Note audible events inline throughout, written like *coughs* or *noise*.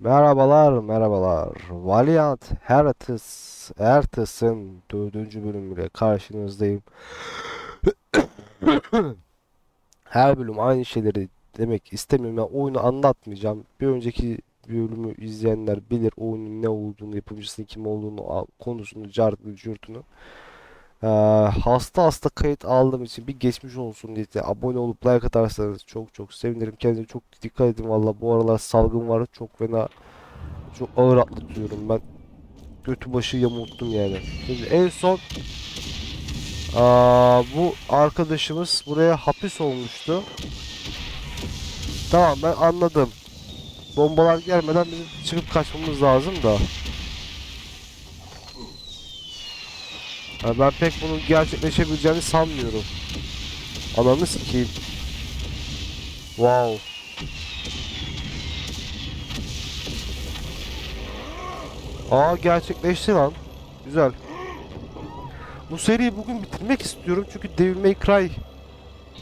Merhabalar, merhabalar. Valiant Hearts, Hearts'ın dördüncü bölümüyle karşınızdayım. *coughs* Her bölüm aynı şeyleri demek istemiyorum. Ben oyunu anlatmayacağım. Bir önceki bölümü izleyenler bilir oyunun ne olduğunu, yapımcısının kim olduğunu, konusunu, cartını, cürtünü. Ee, hasta hasta kayıt aldığım için bir geçmiş olsun diye abone olup like atarsanız çok çok sevinirim. Kendinize çok dikkat edin valla. Bu aralar salgın var. Çok fena çok ağır atlatıyorum ben. Götü başı yamulttum yani. Şimdi en son aa, bu arkadaşımız buraya hapis olmuştu. Tamam ben anladım. Bombalar gelmeden bizim çıkıp kaçmamız lazım da. Ha, ben pek bunun gerçekleşebileceğini sanmıyorum. Ananı sikeyim. Wow. Aa gerçekleşti lan. Güzel. Bu seriyi bugün bitirmek istiyorum çünkü Devil May Cry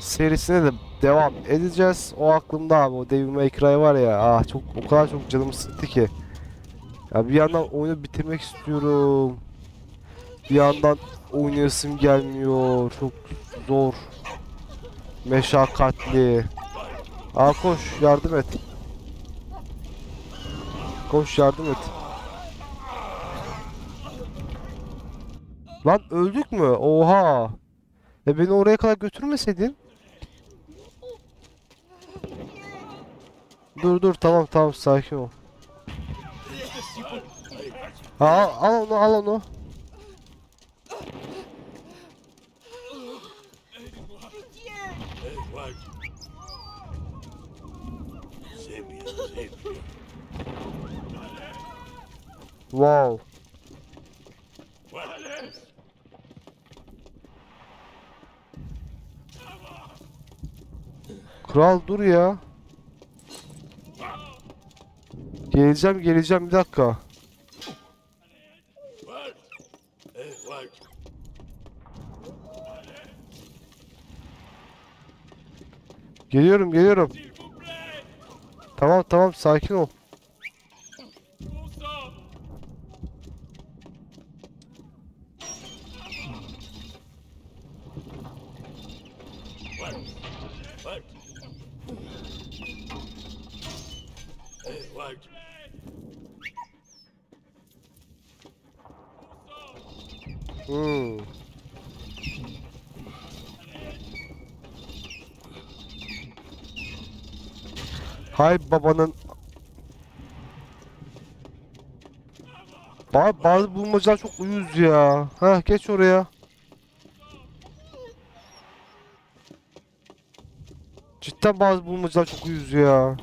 serisine de devam edeceğiz. O aklımda abi o Devil May Cry var ya. Ah çok o kadar çok canımı sıktı ki. Ya bir yandan oyunu bitirmek istiyorum. Bir yandan oynayasım gelmiyor. Çok zor. Meşakkatli. Aa koş yardım et. Koş yardım et. Lan öldük mü? Oha. E beni oraya kadar götürmeseydin. Dur dur tamam tamam sakin ol. Ha, al, al onu onu. Wow. Kral dur ya. Geleceğim geleceğim bir dakika. Geliyorum geliyorum. Tamam tamam sakin ol. Hmm. Hay babanın Ba bazı bulmacalar çok uyuz ya. Ha geç oraya. Cidden bazı bulmacalar çok uyuz ya.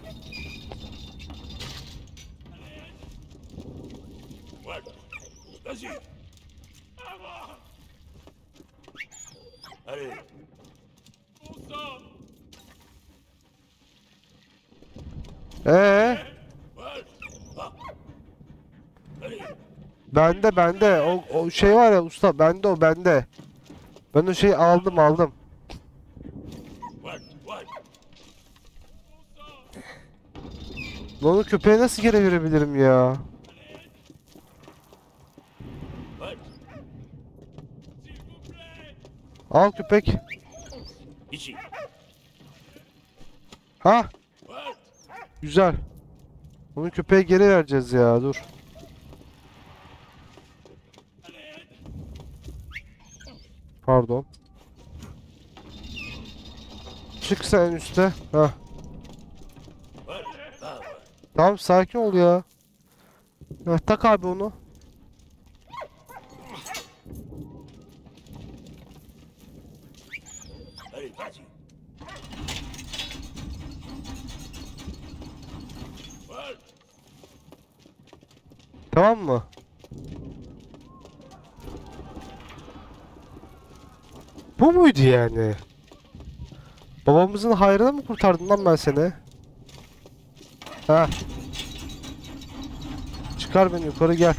Ee? Bende bende o, o şey var ya usta bende o bende. Ben o şeyi aldım aldım. Lan köpeğe nasıl geri verebilirim ya? Al köpek. Ha? Güzel. Onu köpeğe geri vereceğiz ya dur. Pardon. Çık sen üste. Ha. Tamam sakin ol ya. Ha, tak abi onu. Tamam mı? Bu muydu yani? Babamızın hayrına mı kurtardım lan ben seni? Ha. Çıkar beni yukarı gel.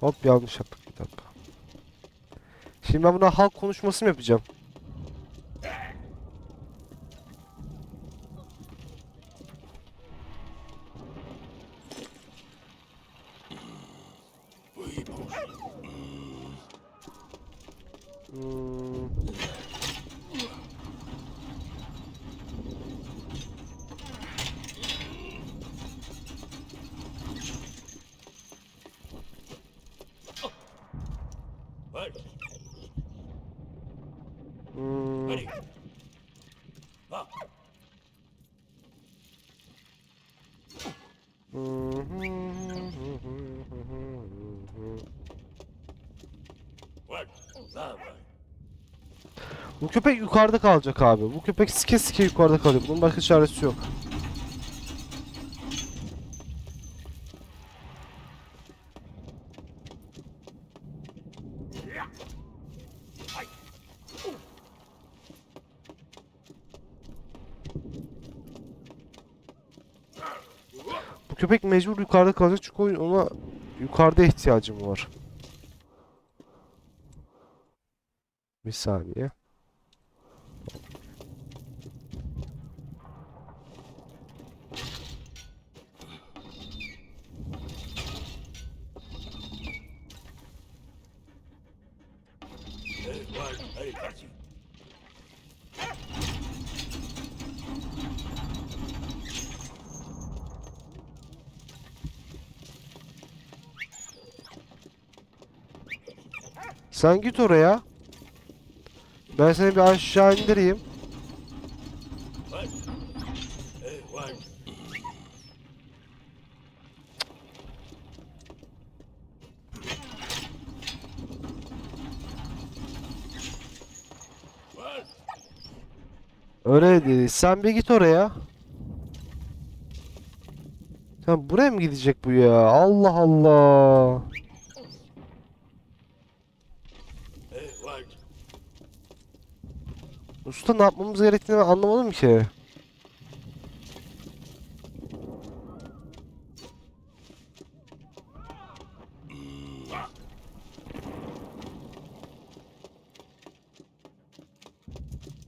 Hop yanlış yaptık bir dakika. Şimdi ben buna halk konuşması mı yapacağım? Hmm. Var. Hmm. Hadi. Ha. Var. Daha var. Bu köpek yukarıda kalacak abi. Bu köpek sike sike yukarıda kalıyor. Bunun başka çaresi yok. Bu köpek mecbur yukarıda kalacak çünkü ona yukarıda ihtiyacım var. Bir saniye. Sen git oraya. Ben seni bir aşağı indireyim. Var. Ee, var. Var. Dedi. Sen bir git oraya. Sen buraya mı gidecek bu ya? Allah Allah. Ee. Usta ne yapmamız gerektiğini anlamadım ki.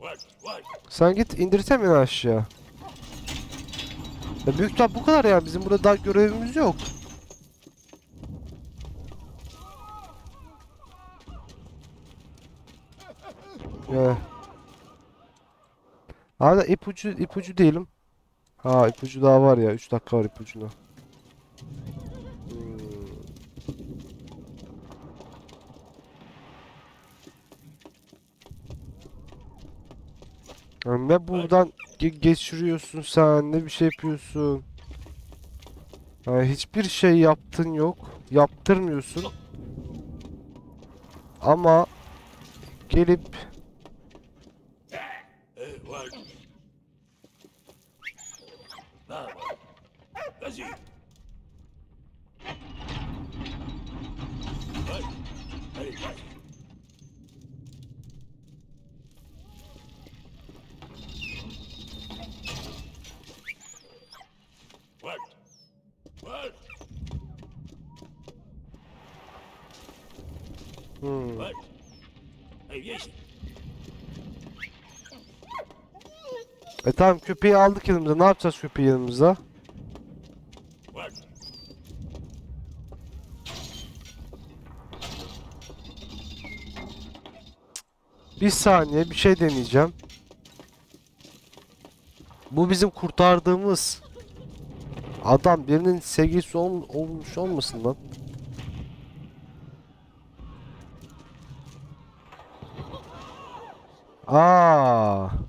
Var. Var. Sen git indirsene beni aşağı. Ya büyük ihtimal bu kadar ya. Bizim burada daha görevimiz yok. Ya. Hala ipucu ipucu değilim. Ha ipucu daha var ya. 3 dakika var ipucuna. Hmm. Ya Ne buradan ge- geçiriyorsun sen ne bir şey yapıyorsun. Ya hiçbir şey yaptın yok. Yaptırmıyorsun. Ama gelip Ee, var. Daha var. Kaçı. Var. Hadi kaç. Var. Var. Hmm. Var. E tamam köpeği aldık yanımıza. Ne yapacağız köpeği yanımıza? Var. Bir saniye bir şey deneyeceğim. Bu bizim kurtardığımız adam birinin sevgilisi ol- olmuş olmasın lan? Aa,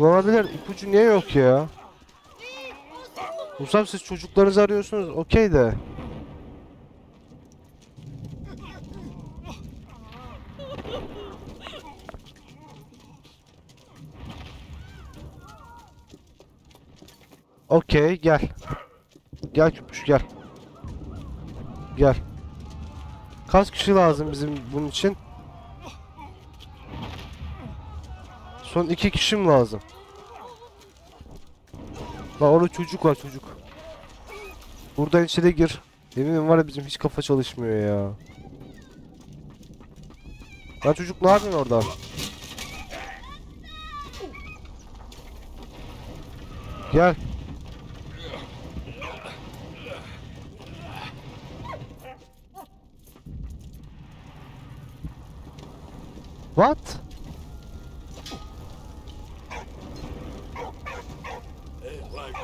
kullanabilir. İpucu niye yok ya? Musab siz çocuklarınızı arıyorsunuz. Okey de. Okey gel. Gel Küpüş gel. Gel. Kaç kişi lazım bizim bunun için? Son iki kişim lazım. Lan orada çocuk var çocuk. Buradan içeri gir. Eminim var ya bizim hiç kafa çalışmıyor ya. Lan çocuk ne yapıyorsun orada? Gel. What? Hey, right.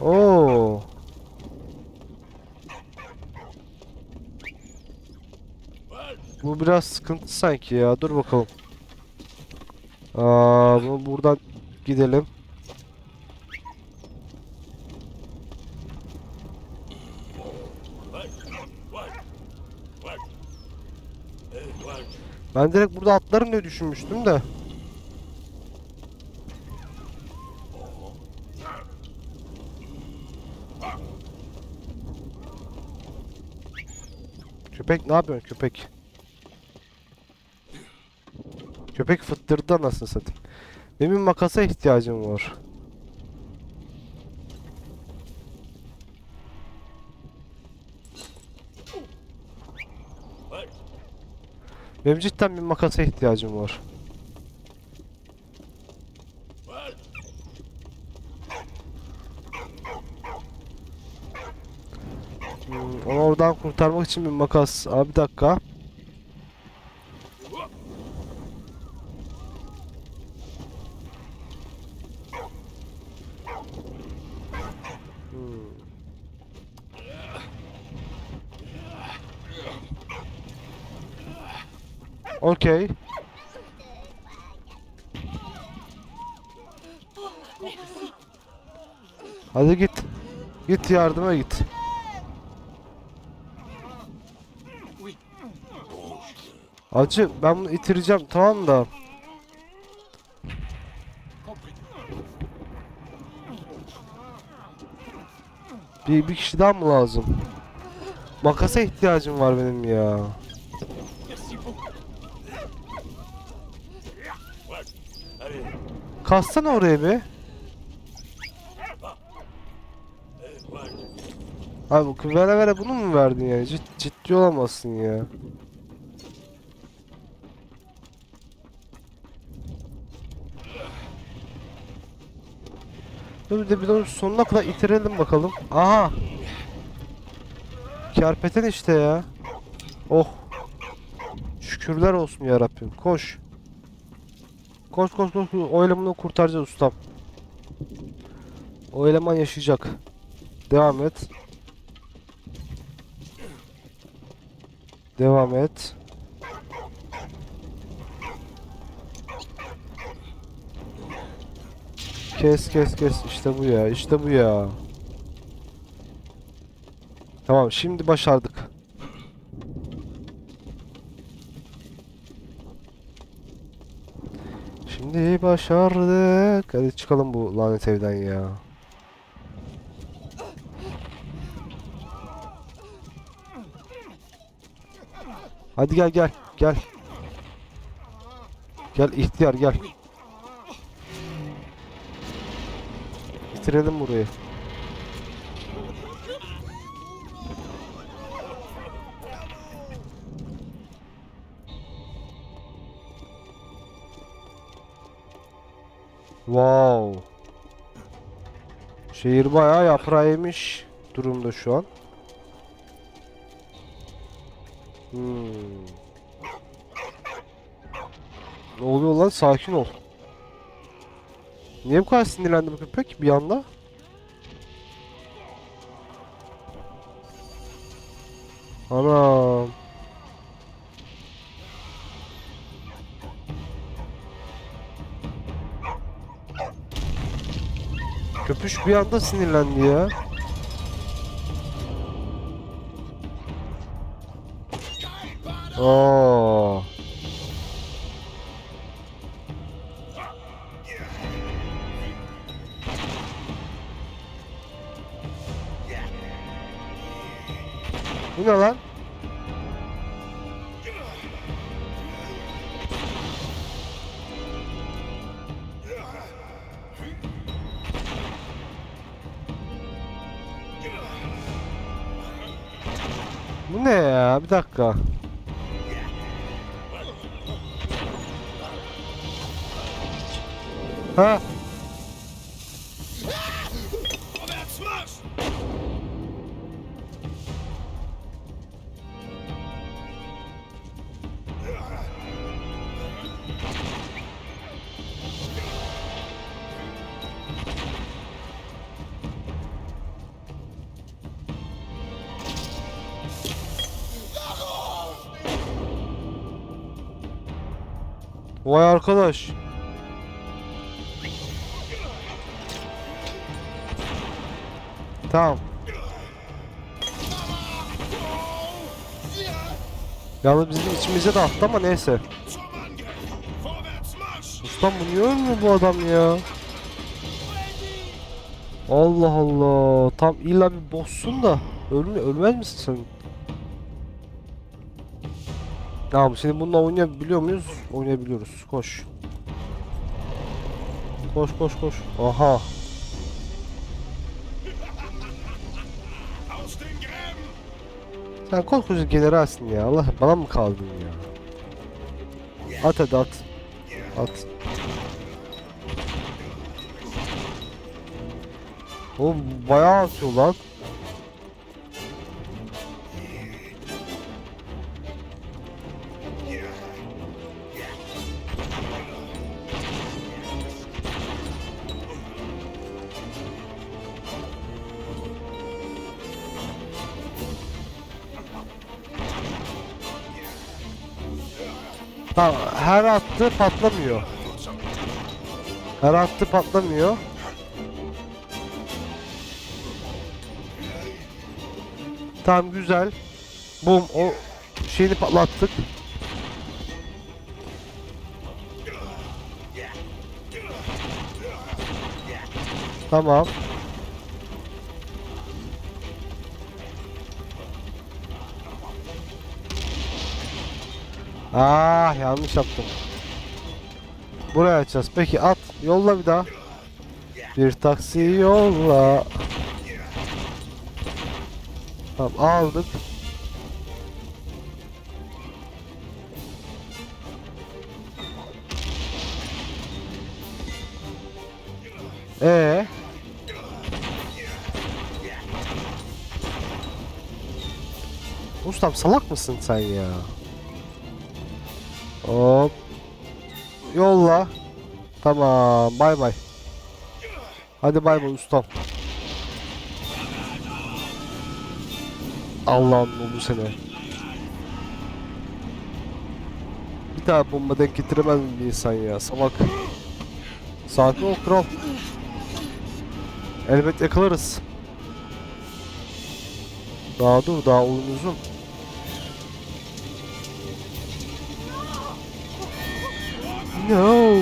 Oo. Right. Bu biraz sıkıntı sanki ya. Dur bakalım. Aa, bu buradan gidelim. Ben direkt burada atlarım diye düşünmüştüm de. Köpek ne yapıyorsun köpek? Köpek fıttırdı anasını satayım. Bir makasa ihtiyacım var. Benim bir makasa ihtiyacım var. Hmm, onu oradan kurtarmak için bir makas. Abi bir dakika. Hmm. Okey. Hadi git. Git yardıma git. Acı ben bunu itireceğim tamam da. Bir, bir kişi daha mı lazım? Makasa ihtiyacım var benim ya. Kassana oraya bir. Abi vere vere bunu mu verdin ya? Cid, ciddi olamazsın ya. Dur bir de bir de onu sonuna kadar itirelim bakalım. Aha. Kerpeten işte ya. Oh. Şükürler olsun ya Rabbim. Koş. Koş koş koş. O elemanı kurtaracağız ustam. O eleman yaşayacak. Devam et. Devam et. Kes kes kes işte bu ya işte bu ya. Tamam şimdi başardık. Şimdi başardık. Hadi çıkalım bu lanet evden ya. Hadi gel gel gel. Gel ihtiyar gel. Bitirelim burayı. Wow. Şehir bayağı yaprağı durumda şu an. Ne oluyor lan? Sakin ol. Niye bu kadar sinirlendi bu köpek bir anda? Anam. Köpüş bir anda sinirlendi ya. Bu ne lan? Bu ne ya? Bir dakika. Ha? Vay arkadaş. Tamam. Yalnız bizim içimize de attı ama neyse. Ustam bu niye ölmüyor bu adam ya? Allah Allah. Tam illa bir boss'sun da. Ölme, ölmez misin sen? Tamam şimdi bununla oynayabiliyor muyuz? Oynayabiliyoruz. Koş. Koş koş koş. Aha. Sen koskoca generalsin ya. Allah bana mı kaldın ya? At hadi at. At. Oğlum bayağı atıyor lan. Her attı patlamıyor. Her attı patlamıyor. Tamam güzel. Bum o şeyini patlattık. Tamam. Ah yanlış yaptım. Buraya açacağız. Peki at. Yolla bir daha. Bir taksi yolla. Tamam aldık. Ee. Ustam salak mısın sen ya? Hop. Yolla. Tamam. Bay bay. Hadi bay bay ustam. Allah'ın bu sene. Bir daha bomba denk getiremez mi bir insan ya? Salak. Sakin ol kral. Elbet yakalarız. Daha dur daha oyun uzun. No.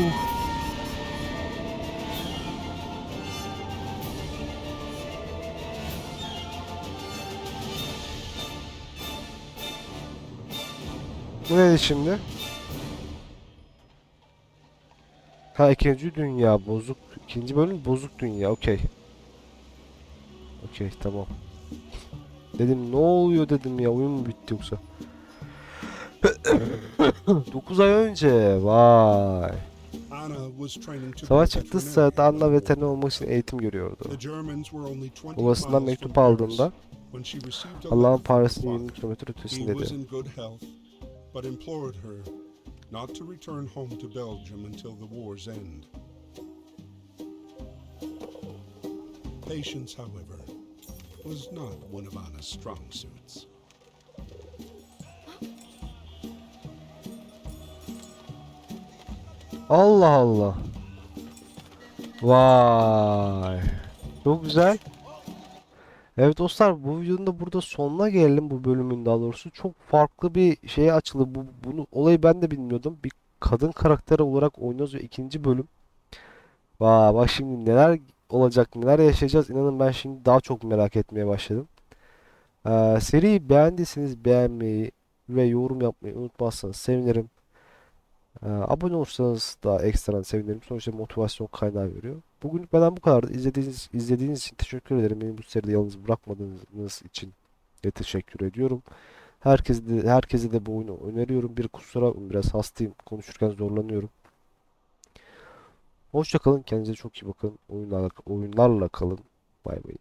Bu neydi şimdi? Ha ikinci dünya bozuk. ikinci bölüm bozuk dünya. Okey. Okey tamam. Dedim ne oluyor dedim ya oyun mu bitti yoksa? *coughs* 9 ay önce vay. Savaş çıktığı sırada Anna veteriner olmak için eğitim görüyordu. The Germans were only 20 Babasından mektup aldığında Allah'ın Paris'in 20 Clark. kilometre He was ötesindeydi. but implored her not to return home to Belgium until the war's end. Patience, however, was not one of Anna's strong suits. Allah Allah. Vay. Çok güzel. Evet dostlar bu videonun da burada sonuna gelelim bu bölümün daha doğrusu. Çok farklı bir şeye açıldı. Bu, bunu olayı ben de bilmiyordum. Bir kadın karakteri olarak oynuyoruz ve ikinci bölüm. Vay bak şimdi neler olacak neler yaşayacağız inanın ben şimdi daha çok merak etmeye başladım. Ee, seriyi beğendiyseniz beğenmeyi ve yorum yapmayı unutmazsanız sevinirim. Ee, abone olursanız da ekstradan sevinirim. Sonuçta motivasyon kaynağı veriyor. Bugünlük benden bu kadar. İzlediğiniz, izlediğiniz için teşekkür ederim. Beni bu seride yalnız bırakmadığınız için ve teşekkür ediyorum. Herkese de, herkese de bu oyunu öneriyorum. Bir kusura biraz hastayım. Konuşurken zorlanıyorum. Hoşça kalın. Kendinize çok iyi bakın. Oyunlarla, oyunlarla kalın. Bay bay.